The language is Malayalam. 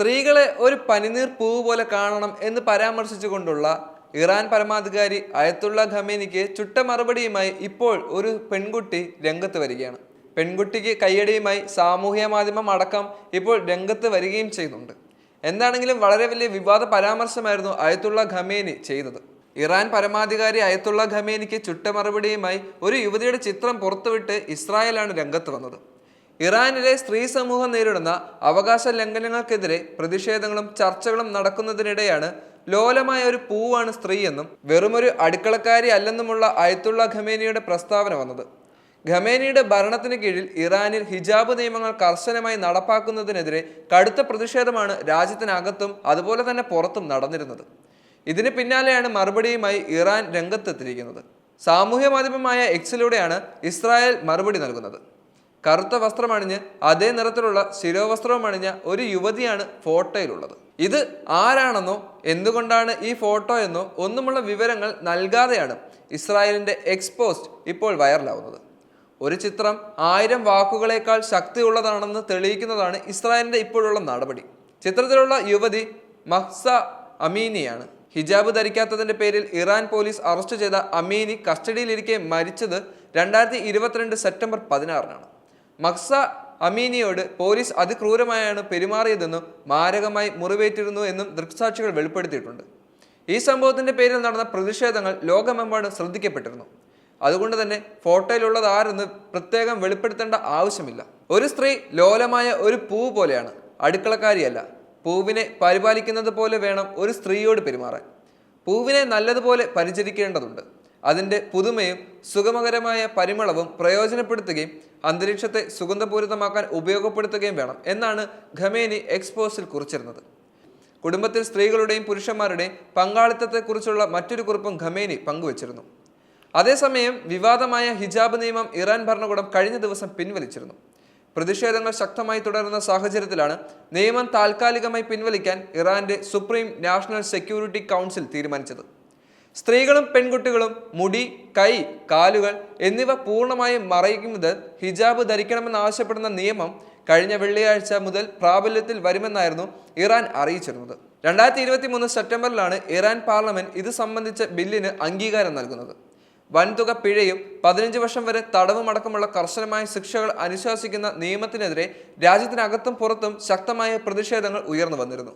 സ്ത്രീകളെ ഒരു പനിനീർ പൂവ് പോലെ കാണണം എന്ന് പരാമർശിച്ചുകൊണ്ടുള്ള ഇറാൻ പരമാധികാരി അയത്തുള്ള ഖമേനിക്ക് ചുട്ട മറുപടിയുമായി ഇപ്പോൾ ഒരു പെൺകുട്ടി രംഗത്ത് വരികയാണ്. പെൺകുട്ടിക്ക് കയ്യടിയുമായി സാമൂഹ്യ മാധ്യമം അടക്കം ഇപ്പോൾ രംഗത്ത് വരികയും ചെയ്യുന്നുണ്ട്. എന്താണെങ്കിലും വളരെ വലിയ വിവാദ പരാമർശമായിരുന്നു അയത്തുള്ള ഖമേനി ചെയ്തത്. ഇറാൻ പരമാധികാരി അയത്തുള്ള ഖമേനിക്ക് ചുട്ട മറുപടിയുമായി ഒരു യുവതിയുടെ ചിത്രം പുറത്തുവിട്ട് ഇസ്രായേലാണ് രംഗത്ത് വന്നത്. ഇറാനിലെ സ്ത്രീ സമൂഹം നേരിടുന്ന അവകാശ ലംഘനങ്ങൾക്കെതിരെ പ്രതിഷേധങ്ങളും ചർച്ചകളും നടക്കുന്നതിനിടെയാണ് ലോലമായ ഒരു പൂവാണ് സ്ത്രീയെന്നും വെറുമൊരു അടുക്കളക്കാരി അല്ലെന്നുമുള്ള അയത്തുള്ള ഖമേനിയുടെ പ്രസ്താവന വന്നത്. ഖമേനിയുടെ ഭരണത്തിന് കീഴിൽ ഇറാനിൽ ഹിജാബ് നിയമങ്ങൾ കർശനമായി നടപ്പാക്കുന്നതിനെതിരെ കടുത്ത പ്രതിഷേധമാണ് രാജ്യത്തിനകത്തും അതുപോലെ തന്നെ പുറത്തും നടന്നിരുന്നത്. ഇതിന് പിന്നാലെയാണ് മറുപടിയുമായി ഇറാൻ രംഗത്തെത്തിയിരിക്കുന്നത്. സാമൂഹ്യ മാധ്യമമായ എക്സിലൂടെയാണ് ഇസ്രായേൽ മറുപടി നൽകുന്നത്. കറുത്ത വസ്ത്രമണിഞ്ഞ് അതേ നിറത്തിലുള്ള ശിരോവസ്ത്രവും അണിഞ്ഞ ഒരു യുവതിയാണ് ഫോട്ടോയിലുള്ളത്. ഇത് ആരാണെന്നോ എന്തുകൊണ്ടാണ് ഈ ഫോട്ടോ എന്നോ ഒന്നുമുള്ള വിവരങ്ങൾ നൽകാതെയാണ് ഇസ്രായേലിന്റെ എക്സ്പോസ്റ്റ് ഇപ്പോൾ വൈറലാവുന്നത്. ഒരു ചിത്രം ആയിരം വാക്കുകളേക്കാൾ ശക്തിയുള്ളതാണെന്ന് തെളിയിക്കുന്നതാണ് ഇസ്രായേലിന്റെ ഇപ്പോഴുള്ള നടപടി. ചിത്രത്തിലുള്ള യുവതി മഹ്സ അമീനിയാണ്. ഹിജാബ് ധരിക്കാത്തതിന്റെ പേരിൽ ഇറാൻ പോലീസ് അറസ്റ്റ് ചെയ്ത അമീനി കസ്റ്റഡിയിലിരിക്കെ മരിച്ചത് രണ്ടായിരത്തി ഇരുപത്തിരണ്ട് സെപ്റ്റംബർ പതിനാറിനാണ്. മക്സ അമീനിയോട് പോലീസ് അതിക്രൂരമായാണ് പെരുമാറിയതെന്നും മാരകമായി മുറിവേറ്റിരുന്നു എന്നും ദൃക്സാക്ഷികൾ വെളിപ്പെടുത്തിയിട്ടുണ്ട്. ഈ സംഭവത്തിന്റെ പേരിൽ നടന്ന പ്രതിഷേധങ്ങൾ ലോകമെമ്പാടും ശ്രദ്ധിക്കപ്പെട്ടിരുന്നു. അതുകൊണ്ട് തന്നെ ഫോട്ടോയിലുള്ളത് ആരെന്ന് പ്രത്യേകം വെളിപ്പെടുത്തേണ്ട ആവശ്യമില്ല. ഒരു സ്ത്രീ ലോലമായ ഒരു പൂ പോലെയാണ്. അടുക്കളക്കാരിയല്ല. പൂവിനെ പരിപാലിക്കുന്നത് പോലെ വേണം ഒരു സ്ത്രീയോട് പെരുമാറാൻ. പൂവിനെ നല്ലതുപോലെ പരിചരിക്കേണ്ടതുണ്ട്. അതിന്റെ പുതുമയും സുഗമകരമായ പരിമളവും പ്രയോജനപ്പെടുത്തുകയും അന്തരീക്ഷത്തെ സുഗന്ധപൂരിതമാക്കാൻ ഉപയോഗപ്പെടുത്തുകയും വേണം എന്നാണ് ഖമേനി എക്സ്പോസിൽ കുറിച്ചിരുന്നത്. കുടുംബത്തിൽ സ്ത്രീകളുടെയും പുരുഷന്മാരുടെയും പങ്കാളിത്തത്തെക്കുറിച്ചുള്ള മറ്റൊരു കുറിപ്പും ഖമേനി പങ്കുവച്ചിരുന്നു. അതേസമയം വിവാദമായ ഹിജാബ് നിയമം ഇറാൻ ഭരണകൂടം കഴിഞ്ഞ ദിവസം പിൻവലിച്ചിരുന്നു. പ്രതിഷേധങ്ങൾ ശക്തമായി തുടരുന്ന സാഹചര്യത്തിലാണ് നിയമം താൽക്കാലികമായി പിൻവലിക്കാൻ ഇറാന്റെ സുപ്രീം നാഷണൽ സെക്യൂരിറ്റി കൗൺസിൽ തീരുമാനിച്ചത്. സ്ത്രീകളും പെൺകുട്ടികളും മുടി കൈ കാലുകൾ എന്നിവ പൂർണമായും മറയ്ക്കുന്നത് ഹിജാബ് ധരിക്കണമെന്ന് ആവശ്യപ്പെടുന്ന നിയമം കഴിഞ്ഞ വെള്ളിയാഴ്ച മുതൽ പ്രാബല്യത്തിൽ വരുമെന്നായിരുന്നു ഇറാൻ അറിയിച്ചിരുന്നത്. രണ്ടായിരത്തി ഇരുപത്തി മൂന്ന് സെപ്റ്റംബറിലാണ് ഇറാൻ പാർലമെന്റ് ഇത് സംബന്ധിച്ച ബില്ലിന് അംഗീകാരം നൽകുന്നത്. വൻതുക പിഴയും പതിനഞ്ച് വർഷം വരെ തടവുമടക്കമുള്ള കർശനമായ ശിക്ഷകൾ അനുശാസിക്കുന്ന നിയമത്തിനെതിരെ രാജ്യത്തിനകത്തും പുറത്തും ശക്തമായ പ്രതിഷേധങ്ങൾ ഉയർന്നു വന്നിരുന്നു.